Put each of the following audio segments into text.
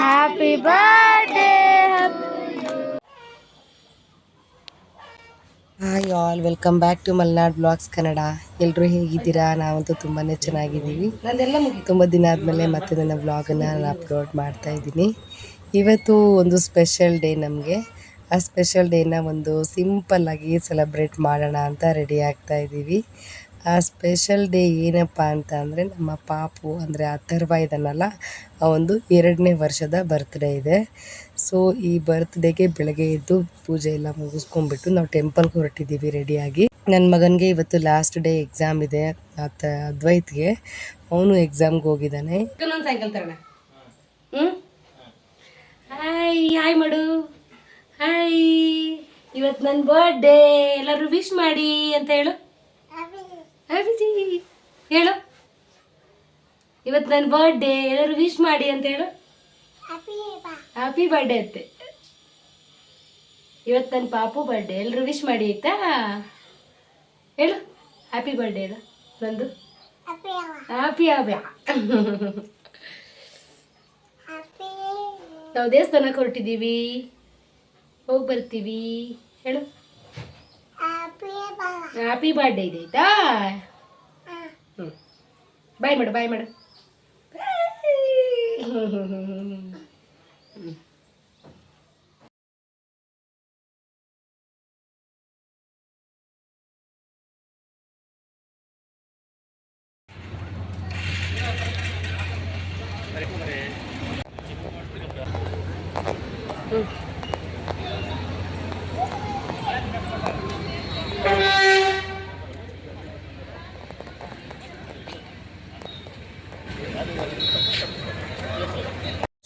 Happy birthday hi all welcome back to Malnad blogs Kannada ಎಲ್ಲರೂ ಹೇಗಿದ್ದೀರಾ? ನಾವಂತೂ ತುಂಬಾ ಚೆನ್ನಾಗಿದ್ದೀವಿ. ತುಂಬ ದಿನ ಆದಮೇಲೆ ಮತ್ತೆ ನನ್ನ ಬ್ಲಾಗನ್ನು ನಾನು ಅಪ್ಲೋಡ್ ಮಾಡ್ತಾ ಇದ್ದೀನಿ. ಇವತ್ತು ಒಂದು ಸ್ಪೆಷಲ್ ಡೇ ನಮಗೆ. ಆ ಸ್ಪೆಷಲ್ ಡೇನ ಒಂದು ಸಿಂಪಲ್ಲಾಗಿ ಸೆಲೆಬ್ರೇಟ್ ಮಾಡೋಣ ಅಂತ ರೆಡಿ ಆಗ್ತಾ ಇದ್ದೀವಿ. ಆ ಸ್ಪೆಷಲ್ ಡೇ ಏನಪ್ಪ ಅಂತ ಅಂದರೆ ನಮ್ಮ ಪಾಪು ಅಂದರೆ ಅಥರ್ವ ಇದನ್ನಲ್ಲ ಆ ಒಂದು ಎರಡನೇ ವರ್ಷದ ಬರ್ತ್ಡೇ ಇದೆ. ಸೊ ಈ ಬರ್ತ್ಡೇಗೆ ಬೆಳಗ್ಗೆ ಎದ್ದು ಪೂಜೆ ಎಲ್ಲ ಮುಗಿಸ್ಕೊಂಡ್ಬಿಟ್ಟು ನಾವು ಟೆಂಪಲ್ಗೆ ಹೊರಟಿದ್ದೀವಿ ರೆಡಿಯಾಗಿ ನನ್ನ ಮಗನಿಗೆ ಇವತ್ತು ಲಾಸ್ಟ್ ಡೇ ಎಕ್ಸಾಮ್ ಇದೆ ಆತ ಅದ್ವೈತ್ಗೆ. ಅವನು ಎಕ್ಸಾಮ್ಗೆ ಹೋಗಿದ್ದಾನೆ. ಇನ್ನೊಂದು ಸೈಕಲ್ ತರೋಣ. ಹ್ಞೂ ಹಾಯ್ ಹಾಯ್ ಮಾಡು. ಹಾಯ್ ಇವತ್ತು ನನ್ನ ಬರ್ಡೇ ಎಲ್ಲರೂ ವಿಶ್ ಮಾಡಿ ಅಂತ ಹೇಳು. ಅಭಿಜಿ ಹೇಳು. ಇವತ್ತು ನನ್ನ ಬರ್ಡೇ ಎಲ್ಲರೂ ವಿಶ್ ಮಾಡಿ ಅಂತ ಹೇಳು. ಹ್ಯಾಪಿ ಬರ್ಡೇ ಅಂತೆ ಇವತ್ತು ನನ್ನ ಪಾಪು ಬರ್ಡೇ ಎಲ್ಲರೂ ವಿಶ್ ಮಾಡಿ ಆಯ್ತಾ? ಹೇಳು ಹ್ಯಾಪಿ ಬರ್ಡೇ ಹೇಳು ನಂದು. ಹ್ಯಾಪಿ ಹ್ಯಾಪಿ ನಾವು ದೇವಸ್ಥಾನಕ್ಕೆ ಹೊರಟಿದ್ದೀವಿ. ಹೋಗಿ ಬರ್ತೀವಿ. ಹೇಳು. ಹ್ಯಾಪಿ ಬರ್ಡೇ ಇದೆ ಆಯ್ತಾ ಹ್ಞೂ ಬಾಯ್ ಮಾಡು ಬಾಯ್ ಮಾಡು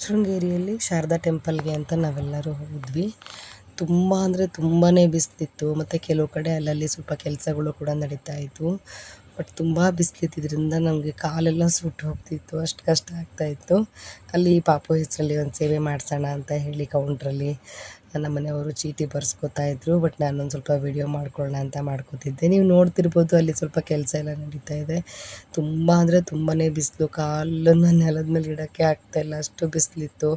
ಶೃಂಗೇರಿಯಲ್ಲಿ ಶಾರದಾ ಟೆಂಪಲ್ಗೆ ಅಂತ ನಾವೆಲ್ಲರೂ ಹೋದ್ವಿ. ತುಂಬ ಅಂದರೆ ತುಂಬಾ ಬಿಸಿಲಿತ್ತು. ಮತ್ತು ಕೆಲವು ಕಡೆ ಅಲ್ಲಲ್ಲಿ ಸ್ವಲ್ಪ ಕೆಲಸಗಳು ಕೂಡ ನಡೀತಾ ಇತ್ತು. ಬಟ್ ತುಂಬ ಬಿಸಿಲಿದ್ದರಿಂದ ನಮಗೆ ಕಾಲೆಲ್ಲ ಸುಟ್ಟು ಹೋಗ್ತಿತ್ತು. ಅಷ್ಟು ಕಷ್ಟ ಆಗ್ತಾಯಿತ್ತು ಅಲ್ಲಿ ಪಾಪು ಹೆಸರಲ್ಲಿ ಒಂದು ಸೇವೆ ಮಾಡಿಸೋಣ ಅಂತ ಹೇಳಿ ಕೌಂಟ್ರಲ್ಲಿ ನಮ್ಮ ಮನೆಯವರು ಚೀಟಿ ಬರ್ಸ್ಕೊತಾ ಇದ್ರು ಬಟ್ ನಾನೊಂದು ಸ್ವಲ್ಪ ವಿಡಿಯೋ ಮಾಡ್ಕೊಳ್ಳೋಣ ಅಂತ ಮಾಡ್ಕೋತಿದ್ದೆ. ನೀವು ನೋಡ್ತಿರ್ಬೋದು ಅಲ್ಲಿ ಸ್ವಲ್ಪ ಕೆಲಸ ಎಲ್ಲ ನಡೀತಾ ಇದೆ. ತುಂಬ ಅಂದರೆ ತುಂಬಾ ಬಿಸಿಲು, ಕಾಲನ್ನು ನೆಲದ ಮೇಲೆ ಇಡೋಕ್ಕೆ ಆಗ್ತಾಯಿಲ್ಲ ಅಷ್ಟು ಬಿಸಿಲಿತ್ತು.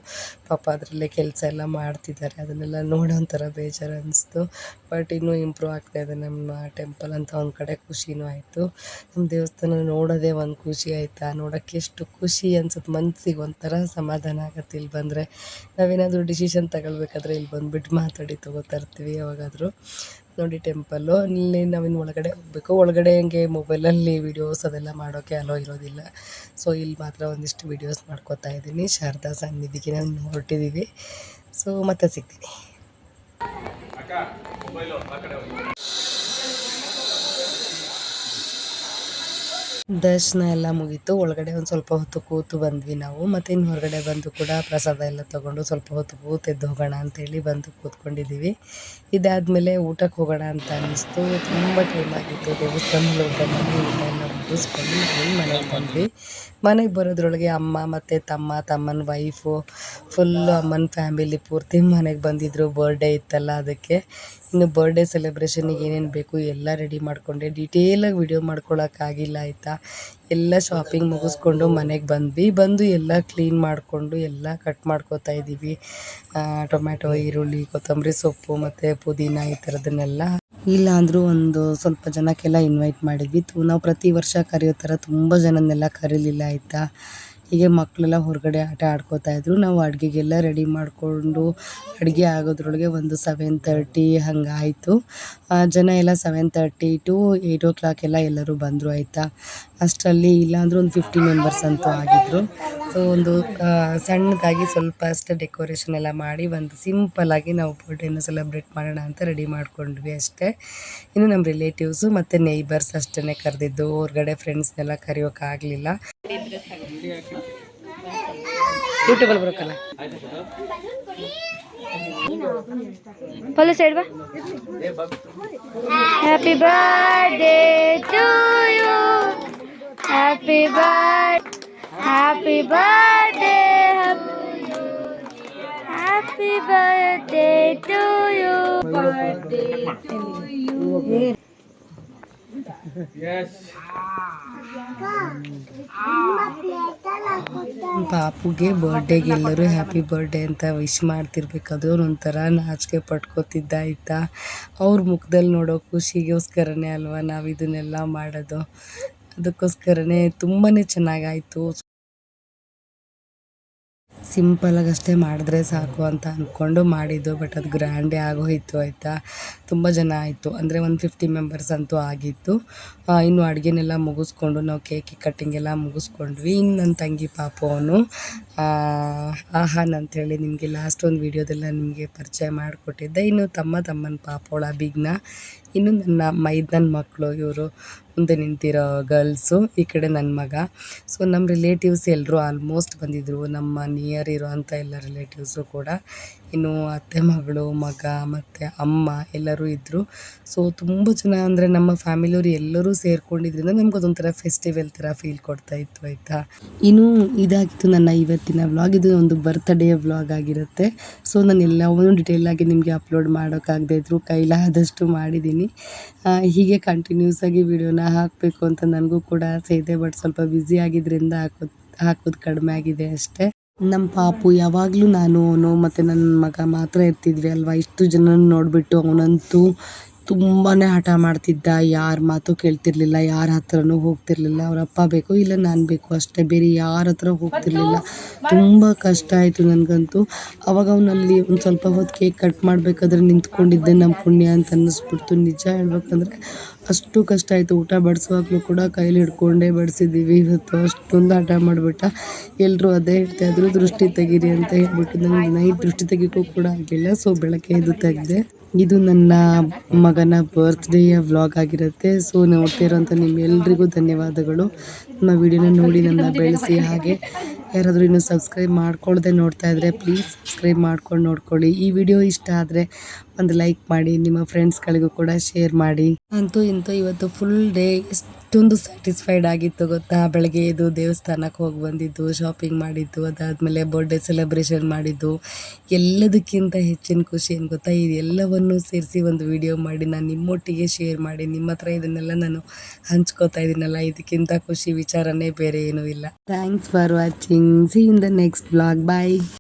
ಪಾಪ ಅದರಲ್ಲೇ ಕೆಲಸ ಎಲ್ಲ ಮಾಡ್ತಿದ್ದಾರೆ. ಅದನ್ನೆಲ್ಲ ನೋಡೋ ಒಂಥರ ಬೇಜಾರು ಅನ್ನಿಸ್ತು ಬಟ್ ಇನ್ನೂ ಇಂಪ್ರೂವ್ ಆಗ್ತಾಯಿದೆ ನಮ್ಮ ಟೆಂಪಲ್ ಅಂತ ಒಂದು ಕಡೆ ಖುಷಿನೂ ಆಯಿತು. ನಮ್ಮ ದೇವಸ್ಥಾನ ನೋಡೋದೇ ಒಂದು ಖುಷಿ ಆಯಿತಾ? ನೋಡೋಕ್ಕೆ ಎಷ್ಟು ಖುಷಿ ಅನ್ಸುತ್ತೆ. ಮನಸ್ಸಿಗೆ ಒಂಥರ ಸಮಾಧಾನ ಆಗುತ್ತೆ ಇಲ್ಲಿ ಬಂದರೆ. ನಾವೇನಾದರೂ ಡಿಸಿಷನ್ ತಗೊಳ್ಬೇಕಾದ್ರೆ ಇಲ್ಲಿ ಬಂದುಬಿಟ್ಟು ಮಾತಾಡಿ ತೊಗೋತಾ ಇರ್ತೀವಿ ಯಾವಾಗಾದರೂ. ನೋಡಿ ಟೆಂಪಲ್ಲು, ಇಲ್ಲಿ ನಾವಿನ್ನು ಒಳಗಡೆ ಹೋಗಬೇಕು. ಒಳಗಡೆ ಹಂಗೆ ಮೊಬೈಲಲ್ಲಿ ವೀಡಿಯೋಸ್ ಅದೆಲ್ಲ ಮಾಡೋಕ್ಕೆ ಅಲೋ ಇರೋದಿಲ್ಲ. ಸೊ ಇಲ್ಲಿ ಮಾತ್ರ ಒಂದಿಷ್ಟು ವೀಡಿಯೋಸ್ ಮಾಡ್ಕೋತಾ ಇದ್ದೀನಿ. ಶಾರದಾ ಸನ್ನಿಧಿಗೆ ನಾನು ಹೊರಟಿದ್ದೀವಿ ಸೊ ಮತ್ತೆ ಸಿಗ್ತೀನಿ. ದರ್ಶನ ಎಲ್ಲ ಮುಗೀತು. ಒಳಗಡೆ ಒಂದು ಸ್ವಲ್ಪ ಹೊತ್ತು ಕೂತು ಬಂದ್ವಿ ನಾವು. ಮತ್ತೆ ಇನ್ನು ಹೊರಗಡೆ ಬಂದು ಕೂಡ ಪ್ರಸಾದ ಎಲ್ಲ ತಗೊಂಡು ಸ್ವಲ್ಪ ಹೊತ್ತು ಕೂತು ಎದ್ದು ಹೋಗೋಣ ಅಂತೇಳಿ ಬಂದು ಕೂತ್ಕೊಂಡಿದ್ದೀವಿ. ಇದಾದಮೇಲೆ ಊಟಕ್ಕೆ ಹೋಗೋಣ ಅಂತ ಅನ್ನಿಸ್ತು. ತುಂಬ ಟೈಮ್ ಆಗಿತ್ತು ದೇವಸ್ಥಾನದಲ್ಲಿ ಊಟ ಮಾಡಿ ಊಟ ಎಲ್ಲ ಮುಗಿಸ್ಕೊಂಡು ಮನೆಗೆ ಬಂದ್ವಿ? ಮನೆಗೆ ಬರೋದ್ರೊಳಗೆ ಅಮ್ಮ ಮತ್ತು ತಮ್ಮ, ತಮ್ಮನ ವೈಫು ಫುಲ್ಲು ಅಮ್ಮನ ಫ್ಯಾಮಿಲಿ ಪೂರ್ತಿ ಮನೆಗೆ ಬಂದಿದ್ದರು ಬರ್ಡೇ ಇತ್ತಲ್ಲ ಅದಕ್ಕೆ. ಇನ್ನು ಬರ್ಡೇ ಸೆಲೆಬ್ರೇಷನಿಗೆ ಏನೇನು ಬೇಕು ಎಲ್ಲ ರೆಡಿ ಮಾಡಿಕೊಂಡೆ. ಡೀಟೇಲಾಗಿ ವಿಡಿಯೋ ಮಾಡ್ಕೊಳಕ್ಕಾಗಿಲ್ಲ ಆಯಿತಾ? ಎಲ್ಲ ಶಾಪಿಂಗ್ ಮುಗಿಸ್ಕೊಂಡು ಮನೆಗೆ ಬಂದ್ವಿ. ಬಂದು ಎಲ್ಲ ಕ್ಲೀನ್ ಮಾಡಿಕೊಂಡು ಎಲ್ಲ ಕಟ್ ಮಾಡ್ಕೋತಾ ಇದ್ದೀವಿ. ಟೊಮ್ಯಾಟೊ, ಈರುಳ್ಳಿ, ಕೊತ್ತಂಬರಿ, ಸೊಪ್ಪು ಮತ್ತು ಪುದೀನ ಈ ಥರದನ್ನೆಲ್ಲ ಇಲ್ಲ ಅಂದರೂ ಒಂದು ಸ್ವಲ್ಪ ಜನಕ್ಕೆಲ್ಲ ಇನ್ವೈಟ್ ಮಾಡಿದ್ವಿ. ನಾವು ಪ್ರತಿ ವರ್ಷ ಕರೆಯೋ ಥರ ತುಂಬ ಜನನ್ನೆಲ್ಲ ಕರೀಲಿಲ್ಲ ಆಯಿತಾ? ಹೀಗೆ ಮಕ್ಕಳೆಲ್ಲ ಹೊರಗಡೆ ಆಟ ಆಡ್ಕೋತಾ ಇದ್ರು. ನಾವು ಅಡುಗೆಗೆಲ್ಲ ರೆಡಿ ಮಾಡಿಕೊಂಡು ಅಡುಗೆ ಆಗೋದ್ರೊಳಗೆ ಒಂದು ಸೆವೆನ್ ತರ್ಟಿ ಹಂಗಾಯಿತು. ಜನ ಎಲ್ಲ seven thirty to eight o'clock ಎಲ್ಲ ಎಲ್ಲರೂ ಬಂದರು ಆಯಿತಾ? ಅಷ್ಟರಲ್ಲಿ ಇಲ್ಲಾಂದ್ರೂ ಒಂದು ಫಿಫ್ಟಿ ಮೆಂಬರ್ಸ್ ಅಂತೂ ಆಗಿದ್ದರು ಸೊ ಒಂದು ಸಣ್ಣದಾಗಿ ಸ್ವಲ್ಪ ಅಷ್ಟೇ ಡೆಕೋರೇಷನ್ ಎಲ್ಲ ಮಾಡಿ ಒಂದು ಸಿಂಪಲ್ಲಾಗಿ ನಾವು ಬರ್ಡೇನ ಸೆಲೆಬ್ರೇಟ್ ಮಾಡೋಣ ಅಂತ ರೆಡಿ ಮಾಡ್ಕೊಂಡ್ವಿ ಅಷ್ಟೇ. ಇನ್ನು ನಮ್ಮ ರಿಲೇಟಿವ್ಸು ಮತ್ತು ನೇಯ್ಬರ್ಸ್ ಅಷ್ಟೇ ಕರೆದಿದ್ದು, ಹೊರಗಡೆ ಫ್ರೆಂಡ್ಸ್ನೆಲ್ಲ ಕರೆಯೋಕ್ಕಾಗಲಿಲ್ಲ ಯೂಟ್ಯೂಬಲ್ಲಿ ಬರೋಕ್ಕಲ್ಲ ಸೈಡ್ ಬಾ happy birthday to you happy bird happy happy birthday to you. Birthday to you. ಪಾಪುಗೆ ಬರ್ಡೇಗೆ ಎಲ್ಲರೂ ಹ್ಯಾಪಿ ಬರ್ಡೇ ಅಂತ ವಿಶ್ ಮಾಡ್ತಿರ್ಬೇಕು ಅದು ಒಂಥರ ನಾಚಿಕೆ ಪಟ್ಕೋತಿದ್ದ ಆಯ್ತಾ ಅವ್ರ ಮುಖದಲ್ಲಿ ನೋಡೋ ಖುಷಿಗೋಸ್ಕರನೇ ಅಲ್ವಾ ನಾವು ಇದನ್ನೆಲ್ಲ ಮಾಡೋದು ಅದಕ್ಕೋಸ್ಕರನೇ ತುಂಬಾ ಚೆನ್ನಾಗಾಯಿತು ಸಿಂಪಲಾಗಿ ಅಷ್ಟೇ ಮಾಡಿದ್ರೆ ಸಾಕು ಅಂತ ಅಂದ್ಕೊಂಡು ಮಾಡಿದ್ದು ಬಟ್ ಅದು ಗ್ರ್ಯಾಂಡೇ ಆಗೋಯಿತು ಆಯಿತಾ? ತುಂಬ ಜನ ಆಯಿತು. ಅಂದರೆ ಒಂದು ಫಿಫ್ಟಿ ಮೆಂಬರ್ಸ್ ಅಂತೂ ಆಗಿತ್ತು. ಇನ್ನು ಅಡುಗೆನೆಲ್ಲ ಮುಗಿಸ್ಕೊಂಡು ನಾವು ಕೇಕ್ ಕಟ್ಟಿಂಗ್ ಎಲ್ಲ ಮುಗಿಸ್ಕೊಂಡ್ವಿ. ಇನ್ನು ನನ್ನ ತಂಗಿ ಪಾಪು ಅವನು. ಆಹಾನ್ ಅಂಥೇಳಿ ನಿಮಗೆ ಲಾಸ್ಟ್ ಒಂದು ವೀಡಿಯೋದೆಲ್ಲ ನಿಮಗೆ ಪರಿಚಯ ಮಾಡಿಕೊಟ್ಟಿದ್ದೆ. ಇನ್ನು ತಮ್ಮ ತಮ್ಮನ ಪಾಪೋಳ ಬಿಗ್ನ. ಇನ್ನು ನನ್ನ ಮೈದನ್ ಮಕ್ಕಳು ಇವರು ಮುಂದೆ ನಿಂತಿರೋ ಗರ್ಲ್ಸು ಈ ಕಡೆ ನನ್ನ ಮಗ. ಸೊ ನಮ್ಮ ರಿಲೇಟಿವ್ಸ್ ಎಲ್ಲರೂ ಆಲ್ಮೋಸ್ಟ್ ಬಂದಿದ್ದರು ನಮ್ಮ ನಿಯರ್ ಇರೋ ಅಂಥ ಎಲ್ಲ ರಿಲೇಟಿವ್ಸು ಕೂಡ. ಇನ್ನು ಅತ್ತೆ ಮಗಳು, ಮಗ ಮತ್ತು ಅಮ್ಮ ಎಲ್ಲರೂ ಇದ್ದರು ಸೊ ತುಂಬ ಜನ ಅಂದರೆ ನಮ್ಮ ಫ್ಯಾಮಿಲಿಯವರು ಎಲ್ಲರೂ ಸೇರಿಕೊಂಡಿದ್ರಿಂದ ನಮ್ಗೆ ಅದೊಂಥರ ಫೆಸ್ಟಿವಲ್ ಥರ ಫೀಲ್ ಕೊಡ್ತಾ ಇತ್ತು, ಆಯಿತಾ? ಇನ್ನು ಇದಾಗಿತ್ತು ನನ್ನ ಇವತ್ತಿನ ವ್ಲಾಗ್ ಇದು ಒಂದು ಬರ್ತ್ಡೇ ವ್ಲಾಗ್ ಆಗಿರುತ್ತೆ. ಸೊ ನಾನು ಎಲ್ಲವನ್ನೂ ಡಿಟೇಲ್ ಆಗಿ ನಿಮಗೆ ಅಪ್ಲೋಡ್ ಮಾಡೋಕ್ಕಾಗದೇ ಇದ್ರು. ಕೈಲಾದಷ್ಟು ಮಾಡಿದ್ದೀನಿ. ಹೀಗೆ ಕಂಟಿನ್ಯೂಸ್ ಆಗಿ ವಿಡಿಯೋನ ಹಾಕಬೇಕು ಅಂತ ನನಗೂ ಕೂಡ ಆಸೆ ಇದೆ ಬಟ್ ಸ್ವಲ್ಪ ಬ್ಯುಸಿ ಆಗಿದ್ದರಿಂದ ಹಾಕೋದು ಹಾಕೋದು ಕಡಿಮೆ ಆಗಿದೆ ಅಷ್ಟೇ. ನಮ್ಮ ಪಾಪು ಯಾವಾಗಲೂ ನಾನು ಅವನು ಮತ್ತು ನನ್ನ ಮಗ ಮಾತ್ರ ಇರ್ತಿದ್ವಿ ಅಲ್ವಾ? ಇಷ್ಟು ಜನನ ನೋಡಿಬಿಟ್ಟು ಅವನಂತೂ ತುಂಬಾ ಹಠ ಮಾಡ್ತಿದ್ದ. ಯಾರ ಮಾತು ಕೇಳ್ತಿರ್ಲಿಲ್ಲ, ಯಾರ ಹತ್ರನೂ ಹೋಗ್ತಿರ್ಲಿಲ್ಲ. ಅವ್ರ ಅಪ್ಪ ಬೇಕು ಇಲ್ಲ ನಾನು ಬೇಕು, ಅಷ್ಟೇ ಬೇರೆ ಯಾರ ಹತ್ರ ಹೋಗ್ತಿರ್ಲಿಲ್ಲ. ತುಂಬ ಕಷ್ಟ ಆಯಿತು ನನಗಂತೂ. ಅವಾಗ ಅವನಲ್ಲಿ ಒಂದು ಸ್ವಲ್ಪ ಹೊತ್ತು ಕೇಕ್ ಕಟ್ ಮಾಡಬೇಕಾದ್ರೆ ನಿಂತ್ಕೊಂಡಿದ್ದೆ ನಮ್ಮ ಪುಣ್ಯ ಅಂತ ಅನ್ನಿಸ್ಬಿಡ್ತು. ನಿಜ ಹೇಳ್ಬೇಕಂದ್ರೆ ಅಷ್ಟು ಕಷ್ಟ ಆಯಿತು. ಊಟ ಬಡಿಸುವಾಗಲೂ ಕೂಡ ಕೈಲಿ ಹಿಡ್ಕೊಂಡೇ ಬಡಿಸಿದ್ದೀವಿ ಇವತ್ತು ಅಷ್ಟೊಂದು ಹಠ ಮಾಡಿಬಿಟ್ಟ ಎಲ್ಲರೂ ಅದೇ ಹೇಳ್ತಾಯಿದ್ರು ದೃಷ್ಟಿ ತೆಗೀರಿ ಅಂತ ಹೇಳ್ಬಿಟ್ಟು ನನಗೆ ನೈಟ್ ದೃಷ್ಟಿ ತೆಗಿಯೋಕ್ಕೂ ಕೂಡ ಆಗಲಿಲ್ಲ. ಸೊ ಬೆಳಗ್ಗೆ ಎದ್ದು ತೆಗೆದೆ. ಇದು ನನ್ನ ಮಗನ ಬರ್ತ್ಡೇಯ ವ್ಲಾಗ್ ಆಗಿರುತ್ತೆ. ಸೊ ನೋಡ್ತಿರೋಂಥ ನಿಮ್ಮೆಲ್ಲರಿಗೂ ಧನ್ಯವಾದಗಳು. ನಮ್ಮ ವಿಡಿಯೋನ ನೋಡಿ ನನ್ನ ಬೆಳೆಸಿ ಹಾಗೆ. ಯಾರಾದರೂ ಇನ್ನೂ ಸಬ್ಸ್ಕ್ರೈಬ್ ಮಾಡ್ಕೊಳ್ದೆ ನೋಡ್ತಾ ಇದ್ದರೆ ಪ್ಲೀಸ್ ಸಬ್ಸ್ಕ್ರೈಬ್ ಮಾಡ್ಕೊಂಡು ನೋಡ್ಕೊಳ್ಳಿ. ಈ ವಿಡಿಯೋ ಇಷ್ಟ ಆದರೆ ಒಂದು ಲೈಕ್ ಮಾಡಿ, ನಿಮ್ಮ ಫ್ರೆಂಡ್ಸ್ಗಳಿಗೂ ಕೂಡ ಶೇರ್ ಮಾಡಿ. ಅಂತೂ ಇಂತೂ ಇವತ್ತು ಫುಲ್ ಡೇ ಎಷ್ಟೊಂದು ಸ್ಯಾಟಿಸ್ಫೈಡ್ ಆಗಿತ್ತು ಗೊತ್ತಾ? ಬೆಳಗ್ಗೆ ಇದು ದೇವಸ್ಥಾನಕ್ಕೆ ಹೋಗಿ ಬಂದಿದ್ದು ಶಾಪಿಂಗ್ ಮಾಡಿದ್ದು, ಅದಾದಮೇಲೆ ಬರ್ಡೇ ಸೆಲೆಬ್ರೇಷನ್ ಮಾಡಿದ್ದು. ಎಲ್ಲದಕ್ಕಿಂತ ಹೆಚ್ಚಿನ ಖುಷಿ ಏನು ಗೊತ್ತಾ? ಇದೆಲ್ಲವನ್ನು ಸೇರಿಸಿ ಒಂದು ವಿಡಿಯೋ ಮಾಡಿ, ನಾನು ನಿಮ್ಮೊಟ್ಟಿಗೆ ಶೇರ್ ಮಾಡಿ, ನಿಮ್ಮ ಹತ್ರ ಇದನ್ನೆಲ್ಲ ನಾನು ಹಂಚ್ಕೋತಾ ಇದ್ದೀನಲ್ಲ ಇದಕ್ಕಿಂತ ಖುಷಿ ವಿಚಾರನೇ ಬೇರೆ ಏನೂ ಇಲ್ಲ. Thanks for watching see in the next blog bye